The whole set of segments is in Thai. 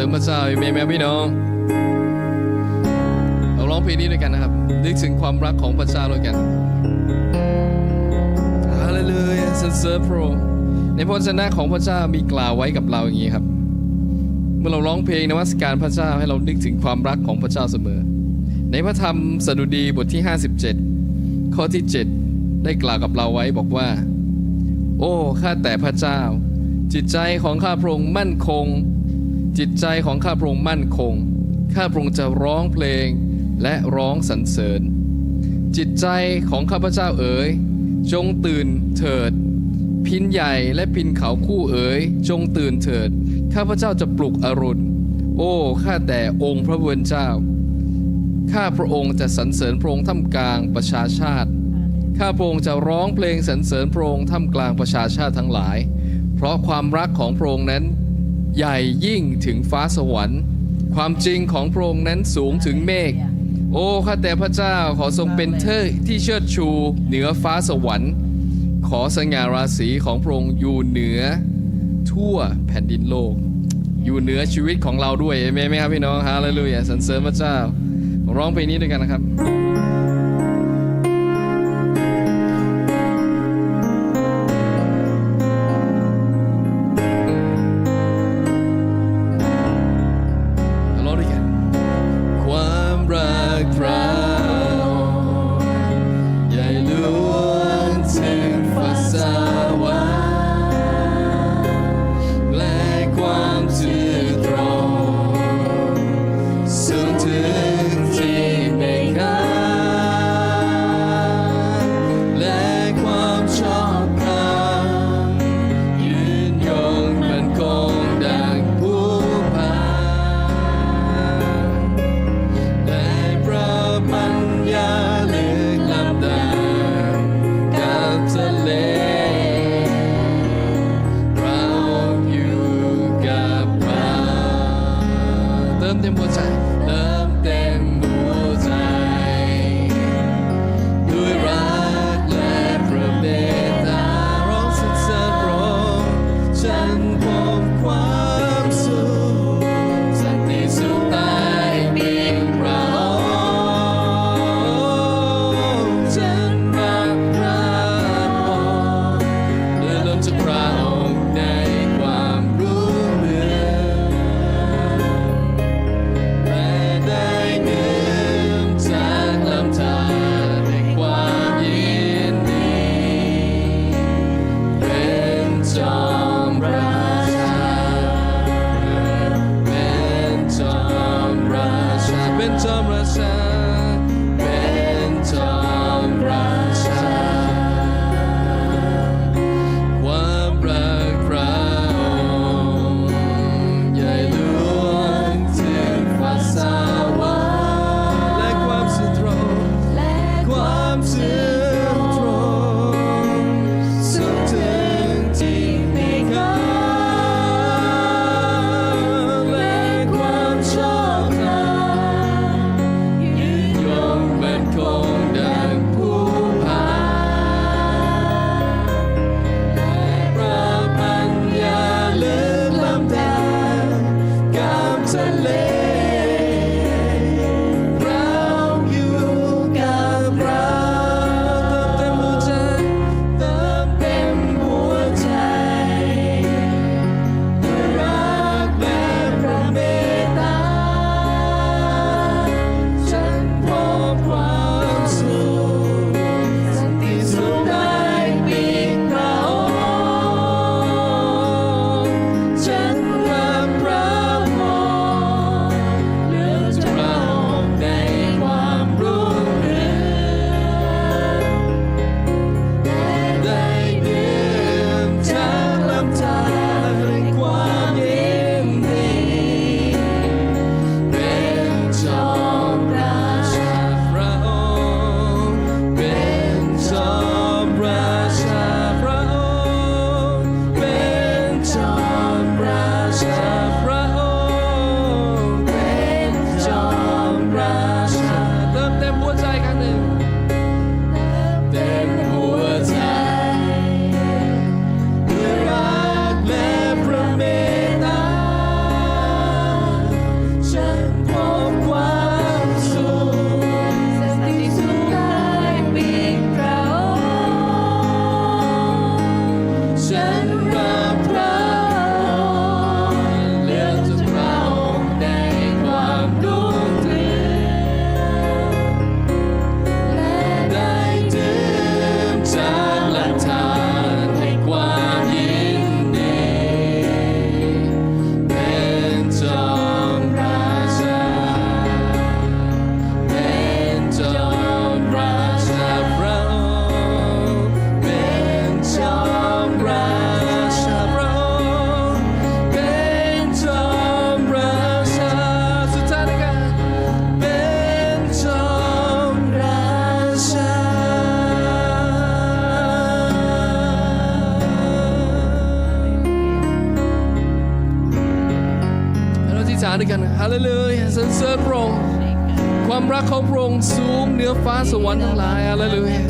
ริญพระเจ้าเอเมนไหมพี่น้อง เราร้องเพลงนี้ด้วยกันนะครับ นึกถึงความรักของพระเจ้าด้วยกันฮาเลลูยาสรรเสริญพระองค์ในพระวจนะของพระเจ้ามีกล่าวไว้กับเราอย่างนี้ครับ เมื่อเราร้องเพลงนมัสการพระเจ้าให้เรานึกถึงความรักของพระเจ้าเสมอ ในพระธรรมสดุดีบทที่ 57 ข้อที่ 7 ได้กล่าวกับเราไว้บอกว่า โอ้ข้าแต่พระเจ้า จิตใจของข้าพระองค์มั่นคง จิตใจของข้าพระองค์มั่นคง ข้าพระองค์จะร้องเพลงและร้องสรรเสริญ จิตใจของข้าพเจ้าเอ๋ย จงตื่นเถิด พินใหญ่และพินเขาคู่เอ๋ย จงตื่นเถิด ข้าพเจ้าจะปลุกอรุณ โอ้ ข้าแต่องค์พระเป็นเจ้า ข้าพระองค์จะสรรเสริญพระองค์ท่ามกลางประชาชาติ ข้าพระองค์จะร้องเพลงสรรเสริญพระองค์ท่ามกลางประชาชาติทั้งหลาย เพราะความรักของพระองค์นั้น ใหญ่ยิ่งถึงฟ้าสวรรค์ ความจริงของพระองค์นั้นสูงถึงเมฆ โอ้ข้าแต่พระเจ้าขอทรงเป็นเทอที่เชิดชูเหนือฟ้าสวรรค์ ขอสง่าราศีของพระองค์อยู่เหนือ ทั่วแผ่นดินโลก อยู่เหนือชีวิตของเราด้วยเอเมนไหมครับพี่น้องฮาเลลูยาสรรเสริญพระเจ้า ร้องเพลงนี้ด้วยกันนะครับ กของพระองค์สูงเหนือฟ้าสวรรค์ทั้งหลายฮาเลลูยา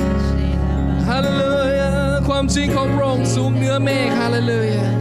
ฮาเลลูยาความจริงของพระองค์สูงเหนือเมฆฮาเลลูยา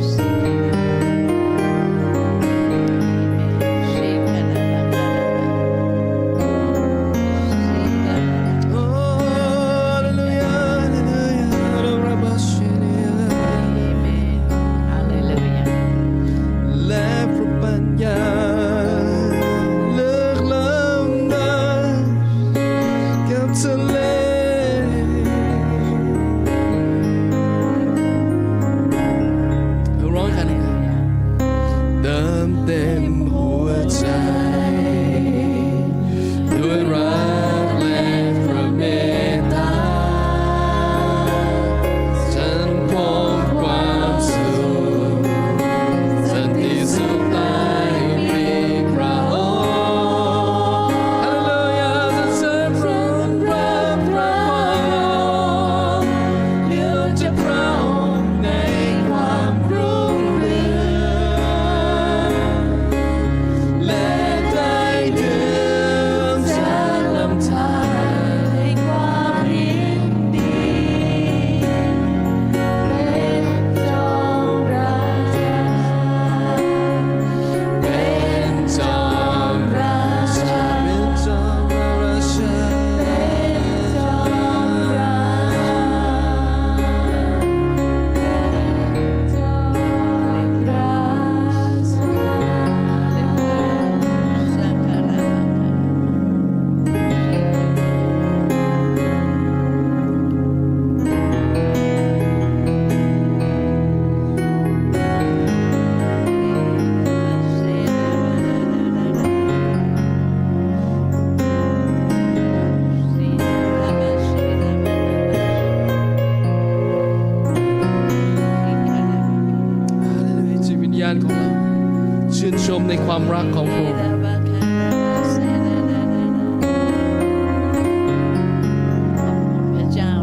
มในความรักของพระองค์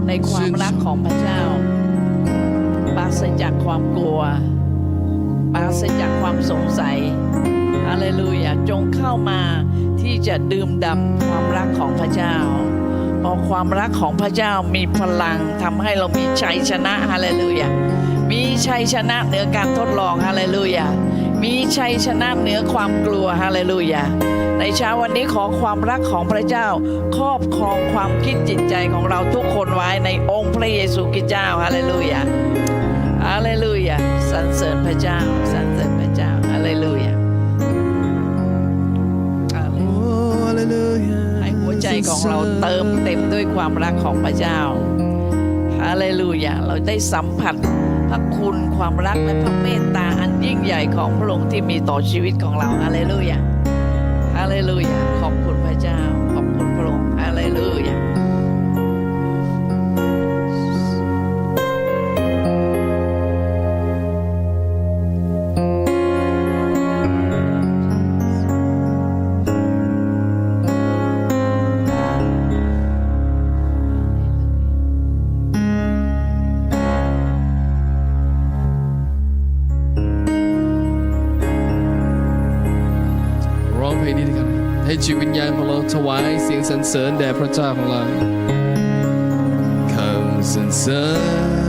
ในความรักของพระเจ้าปราศจากความกลัวปราศจากความสงสัยฮาเลลูยาจงเข้ามาที่จะดื่มด่ำความรักของพระเจ้าเพราะความรักของพระเจ้ามีพลังทำให้เรามีชัยชนะฮาเลลูยามีชัยชนะเหนือการทดลองฮาเลลูยา มีชัยชนะเหนือความกลัวฮาเลลูยา ในเช้าวันนี้ขอความรักของพระเจ้า ครอบครองความคิดจิตใจของเราทุกคนไว้ในองค์พระเยซูคริสต์เจ้าฮาเลลูยาฮาเลลูยาสรรเสริญพระเจ้าสรรเสริญพระเจ้าฮาเลลูยาฮาเลโอ้ฮาเลลูยาให้หัวใจของเราเติมเต็มด้วยความรักของพระเจ้าฮาเลลูยาเราได้สัมผัส พระคุณความรักและพระเมตตาอันยิ่งใหญ่ของพระองค์ที่มีต่อชีวิตของเราฮาเลลูยาฮาเลลูยาขอบคุณพระเจ้า จิตวิญญาณของเราถวายเสียงสรรเสริญแด่พระเจ้าของเราคำสรรเสริญ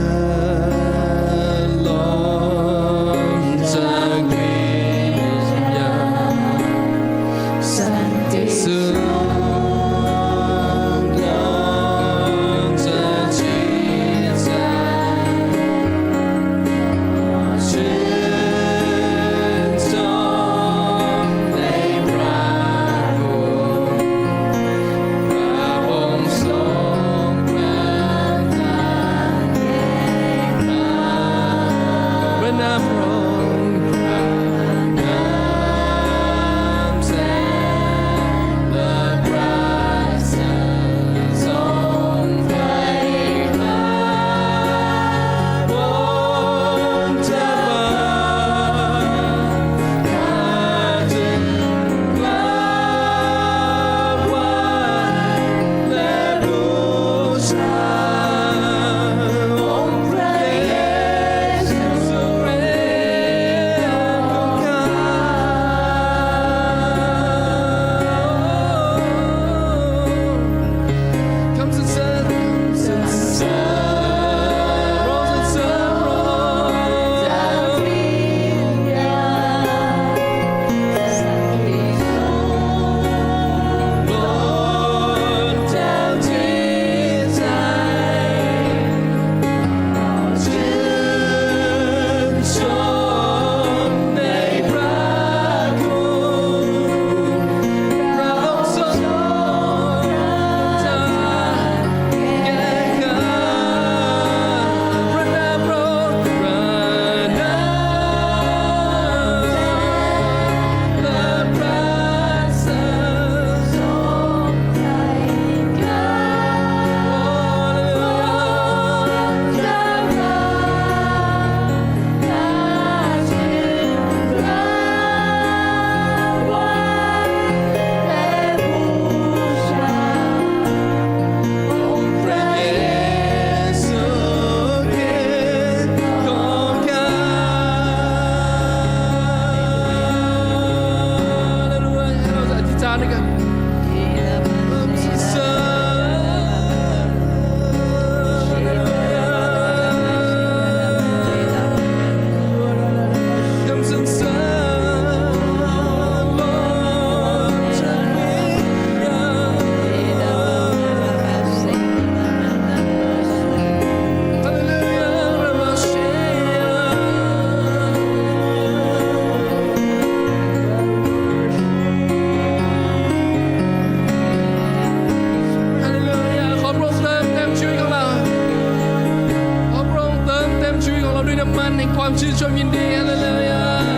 น้ำมันในความชื่นชมยินดีฮาเลลูยา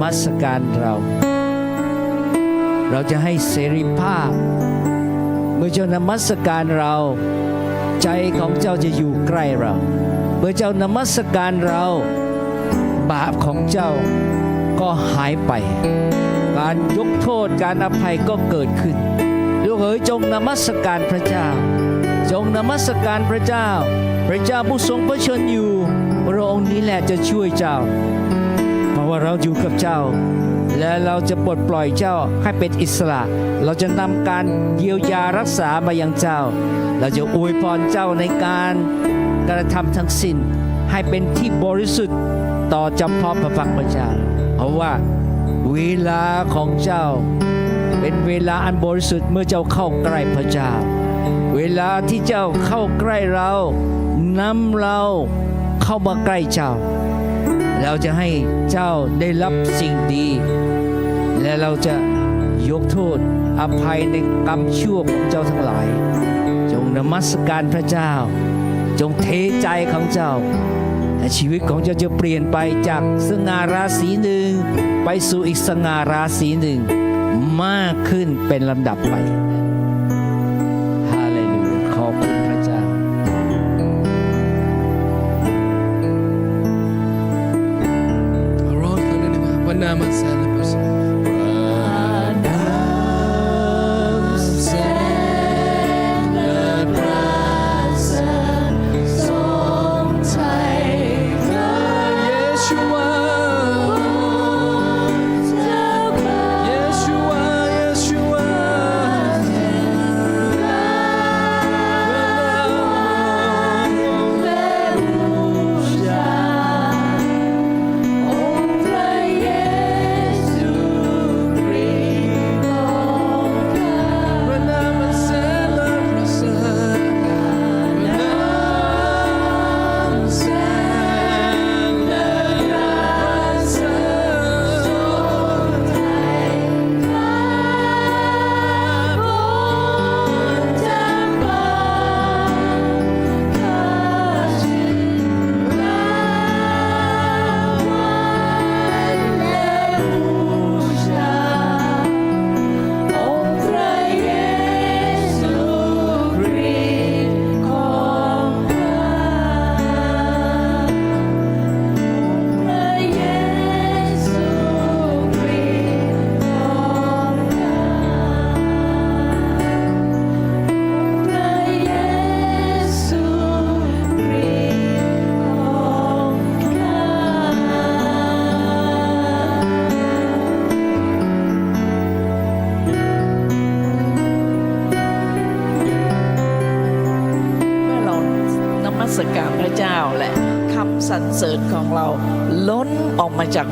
นมัสการเรา เราจะให้เสรีภาพ เมื่อเจ้านมัสการเรา ใจของเจ้าจะอยู่ใกล้เรา เมื่อเจ้านมัสการเรา บาปของเจ้าก็หายไป การยกโทษการอภัยก็เกิดขึ้นลูกเอ๋ยจงนมัสการพระเจ้า จงนมัสการพระเจ้า พระเจ้าผู้ทรงพระชนอยู่ พระองค์นี้แหละจะช่วยเจ้า ว่าเราอยู่กับเจ้า และเราจะปลดปล่อยเจ้าให้เป็นอิสระ เราจะนำการเยียวยารักษามายังเจ้า เราจะอวยพรเจ้าในการกระทำทั้งสิ้นให้เป็นที่บริสุทธิ์ต่อจ้าพ่อพระพักตร์พระเจ้าเพราะว่าเวลาของเจ้า เป็นเวลาอันบริสุทธิ์เมื่อเจ้าเข้าใกล้พระเจ้า เวลาที่เจ้าเข้าใกล้เรานำเราเข้ามาใกล้เจ้า เราจะให้เจ้าได้รับสิ่งดี และเราจะยกโทษอภัยในกรรมชั่วของเจ้าทั้งหลาย จงนมัสการพระเจ้า จงเทใจของเจ้าและชีวิตของเจ้าจะเปลี่ยนไปจากสง่าราศีหนึ่ง ไปสู่อีกสง่าราศีหนึ่ง มากขึ้นเป็นลำดับไป เล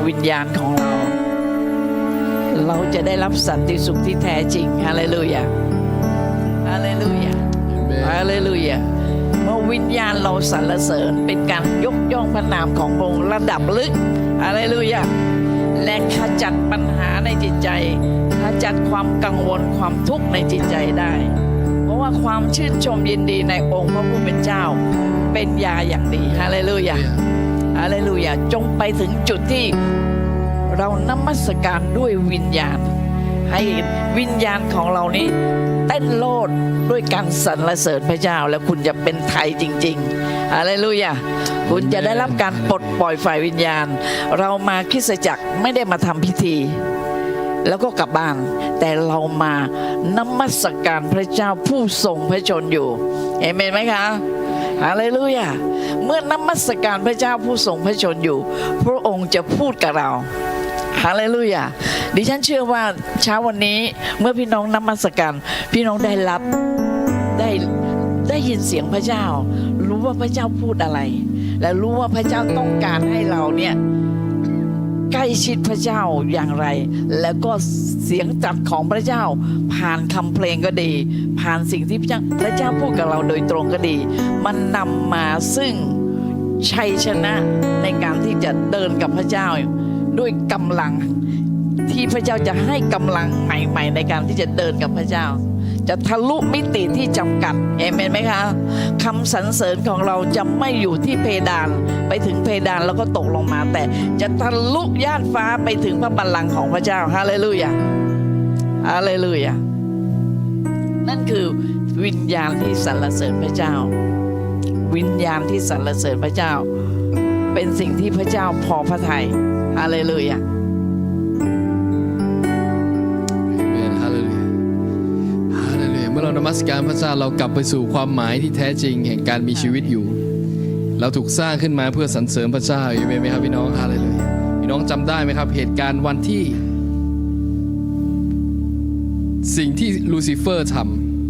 วิญญาณของเรา เราจะได้รับสันติสุขที่แท้จริงฮาเลลูยาฮาเลลูยา Amen ฮาเลลูยาเมื่อวิญญาณเราสรรเสริญเป็นการยกย่องพระนามของพระองค์ระดับลึกฮาเลลูยาและขจัดปัญหาในจิตใจขจัดความกังวลความทุกข์ในจิตใจได้ เพราะว่าความชื่นชมยินดีในองค์พระผู้เป็นเจ้า เป็นยาอย่างดีฮาเลลูยา ฮาเลลูยาจงไปถึงจุดที่เรานมัสการด้วยวิญญาณ ให้วิญญาณของเรานี้เต้นโลดด้วยการสรรเสริญพระเจ้า แล้วคุณจะเป็นไทยจริงๆฮาเลลูยาคุณจะได้รับการปลดปล่อยฝ่ายวิญญาณ เรามาคริสจักรไม่ได้มาทำพิธี แล้วก็กลับบ้าน แต่เรามานมัสการพระเจ้าผู้ทรงพระชนอยู่เอเมนไหมคะ ฮาเลลูยาเมื่อนมัสการพระเจ้าผู้ทรงพระชนอยู่ พระองค์จะพูดกับเราฮาเลลูยาดิฉันเชื่อว่าเช้าวันนี้เมื่อพี่น้องนมัสการพี่น้องได้รับได้ได้ยินเสียงพระเจ้า รู้ว่าพระเจ้าพูดอะไร และรู้ว่าพระเจ้าต้องการให้เราเนี่ย ใกล้ชิดพระเจ้าอย่างไร แล้วก็เสียงจัดของพระเจ้า ผ่านคำเพลงก็ดี ผ่านสิ่งที่พระเจ้าพระเจ้าพูดกับเราโดยตรงก็ดี มันนำมาซึ่งชัยชนะในการที่จะเดินกับพระเจ้าด้วยกำลังที่พระเจ้าจะให้กำลังใหม่ ๆ ในการที่จะเดินกับพระเจ้า จะทะลุมิติที่จำกัดเอเมนไหมคะคำสรรเสริญของเราจะไม่อยู่ที่เพดาน ไปถึงเพดานแล้วก็ตกลงมา แต่จะทะลุย่านฟ้าไปถึงพระบัลลังก์ของพระเจ้าฮาเลลูยาฮาเลลูยานั่นคือวิญญาณที่สรรเสริญพระเจ้า วิญญาณที่สรรเสริญพระเจ้า เป็นสิ่งที่พระเจ้าพอพระทัยฮาเลลูยา มื่อเรานมัสการพระเจ้าเรากลับไปสู่ความหมายที่แท้จริงแห่งการมีชีวิตอยู่ เราถูกสร้างขึ้นมาเพื่อสรรเสริญพระเจ้าอยู่ไหมครับพี่น้องฮาเลลูยพี่น้องจำได้ไหมครับ เหตุการณ์วันที่ สิ่งที่ลูซิเฟอร์ท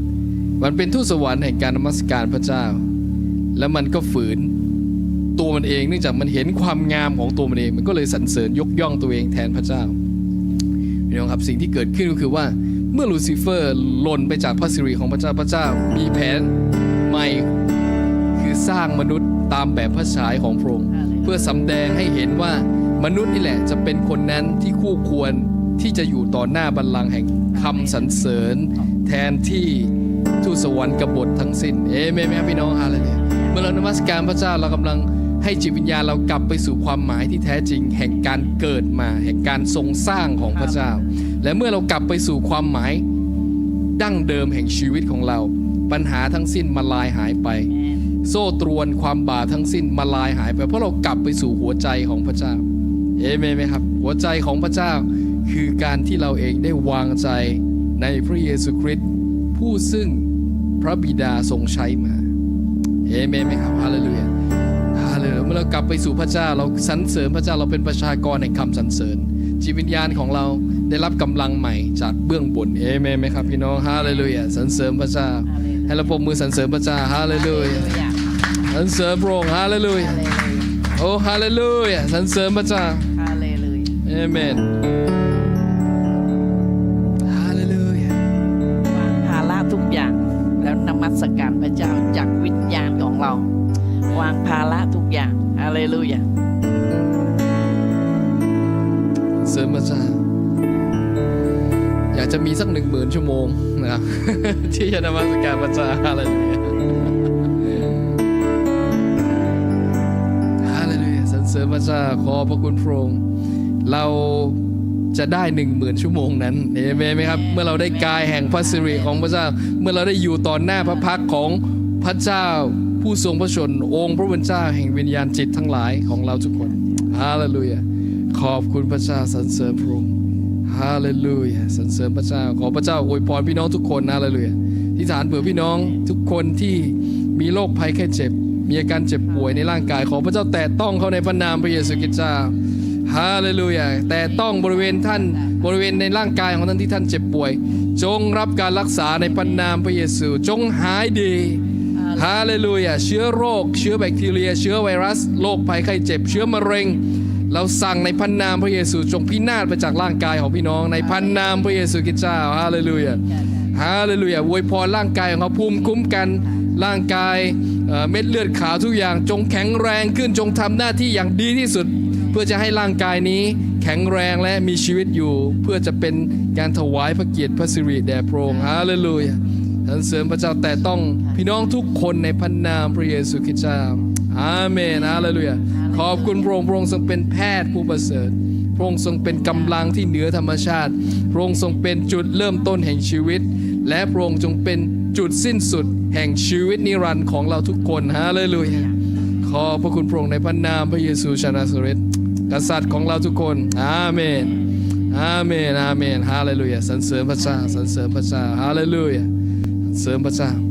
ำมันเป็นทูตสวรรค์แห่งการนมัสการพระเจ้า แล้วมันก็ฝืนตัวมันเองเนื่องจากมันเห็นความงามของตัวมันเองมันก็เลยสรรเสริญยกย่องตัวเองแทนพระเจ้าพี่น้องครับสิ่งที่เกิดขึ้นก็คือว่า เมื่อลูซิเฟอร์หล่นไปจากพระสิริของพระเจ้าพระเจ้า มีแผนใหม่คือสร้างมนุษย์ตามแบบพระฉายของพระองค์เพื่อสำแดงให้เห็นว่ามนุษย์นี่แหละจะเป็นคนนั้นที่คู่ควรที่จะอยู่ต่อหน้าบัลลังก์แห่งคำสรรเสริญ แทนที่ทูตสวรรค์กบฏทั้งสิ้นเอเมนไหมครับพี่น้องฮาเลลูยาเมื่อเรานมัสการพระเจ้าเรากำลัง ให้จิตวิญญาณเรากลับไปสู่ความหมายที่แท้จริง แห่งการเกิดมาแห่งการทรงสร้างของพระเจ้า และเมื่อเรากลับไปสู่ความหมายดั้งเดิมแห่งชีวิตของเรา ปัญหาทั้งสิ้นมาลายหายไป โซ่ตรวนความบาปทั้งสิ้นมาลายหายไปเพราะเรากลับไปสู่หัวใจของพระเจ้าเอเมนไหมครับ หัวใจของพระเจ้าคือการที่เราเองได้วางใจในพระเยซูคริสต์ผู้ซึ่งพระบิดาทรงใช้มาเอเมนไหมครับฮาเลลูยา เลลูยาเมื่อเรากลับไปสู่พระเจ้าเราสรรเสริญพระเจ้าเราเป็นประชากรแห่งคำสรรเสริญ จิตวิญญาณของเราได้รับกำลังใหม่จากเบื้องบนเอเมนไหมครับพี่น้องฮาเลลูยาสรรเสริญพระเจ้า ให้เราปรบมือสรรเสริญพระเจ้าฮาเลลูยาสรรเสริญพระองค์ฮาเลลูยาโอ้ฮาเลลูยาสรรเสริญพระเจ้าฮาเลลูยาเอเมน อย่างฮาเลลูยาเสริมพระเจ้าอยากจะมีสักหนึ่งหมื่นชั่วโมงนะครับที่จะนมัสการพระเจ้าฮาเลลูยาฮาเลลูยาสรรเสริญพระเจ้าขอพระคุณพระองค์เราจะได้หนึ่งหมื่นชั่วโมงนั้นเอเมนไหมครับ เมื่อเราได้กายแห่งพระสิริของพระเจ้า เมื่อเราได้อยู่ต่อหน้าพระพักตร์ของพระเจ้า ผู้ทรงพระชนองค์พระผู้เป็นเจ้าแห่งวิญญาณจิตทั้งหลายของเราทุกคนฮาเลลูยาขอบคุณพระเจ้าสรรเสริญพระองค์ฮาเลลูยาสรรเสริญพระเจ้า ขอพระเจ้าอวยพรพี่น้องทุกคนฮาเลลูยาที่ฐานเผื่อพี่น้องทุกคนที่มีโรคภัยแค่เจ็บ มีอาการเจ็บป่วยในร่างกาย ขอพระเจ้าแตะต้องเขาในพระนามพระเยซูคริสต์เจ้าฮาเลลูยาแต่ต้องบริเวณท่านบริเวณในร่างกายของท่านที่ท่านเจ็บป่วย จงรับการรักษาในพระนามพระเยซู จงหายดี ฮาเลลูยาเชื้อโรค เชื้อแบคทีเรีย เชื้อไวรัส โรคภัยไข้เจ็บ เชื้อมะเร็ง เราสั่งในพันนามพระเยซูจงพินาศไปจากร่างกายของพี่น้อง ในพันนามพระเยซูคริสต์เจ้าฮาเลลูยาฮาเลลูยาอวยพรร่างกายของเขาภูมิคุ้มกันร่างกายเอ่อเม็ดเลือดขาวทุกอย่างจงแข็งแรงขึ้นจงทำหน้าที่อย่างดีที่สุด เพื่อจะให้ร่างกายนี้แข็งแรงและมีชีวิตอยู่ เพื่อจะเป็นการถวายพระเกียรติพระสิริแด่พระองค์ฮาเลลูยา สรรเสริญพระเจ้าแต่ต้องพี่น้องทุกคนในพันนามพระเยซูคริสต์เจ้าอาเมนฮาเลลูยาขอบคุณพระองค์พระองค์ทรงเป็นแพทย์ผู้ประเสริฐพระองค์ทรงเป็นกำลังที่เหนือธรรมชาติพระองค์ทรงเป็นจุดเริ่มต้นแห่งชีวิต และพระองค์จงเป็นจุดสิ้นสุด แห่งชีวิตนิรันดร์ของเราทุกคนฮาเลลูยาขอพระคุณพระองค์ในพระนามพระเยซูชานาสเรตกษัตริย์ของเราทุกคนอาเมนอาเมนอาเมนฮาเลลูยาสรรเสริญพระเจ้าสรรเสริญพระเจ้าฮาเลลูยา สรร